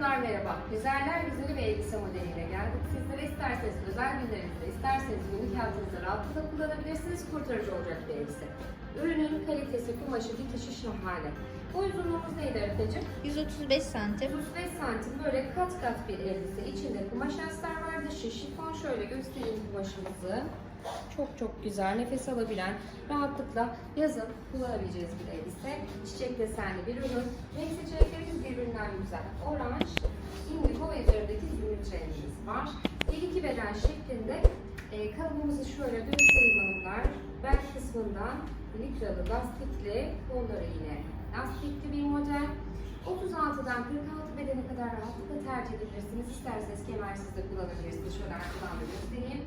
merhaba. Güzeller güzeli ve elbise modeliyle geldik. Sizlere isterseniz özel günlerinizde, isterseniz günlük hayatınızda rahatlıkla kullanabilirsiniz. Kurtarıcı olacak bir elbise. Ürünün kalitesi, kumaşı, dikişi şahane. Bu uzunluğumuz neydi Arifeciğim? 135 santim. 35 santim böyle kat kat bir elbise. İçinde kumaş astar var. Dışı şifon. Şöyle göstereyim kumaşımızı. Çok çok güzel, nefes alabilen, rahatlıkla yazın kullanabileceğiz bir elbise. Çiçek desenli bir ürün. Renk seçeneklerimiz birbirinden güzel. Oranj, indigo ve e, kalıbımızı şöyle göstereyim hanımlar. Bel kısmından likralı, lastikli, kolları yine lastikli bir model. 36'dan 46 bedene kadar rahatlıkla tercih edebilirsiniz. İsterseniz kemersiz de kullanabilirsiniz. Şöyle arkadan da göstereyim.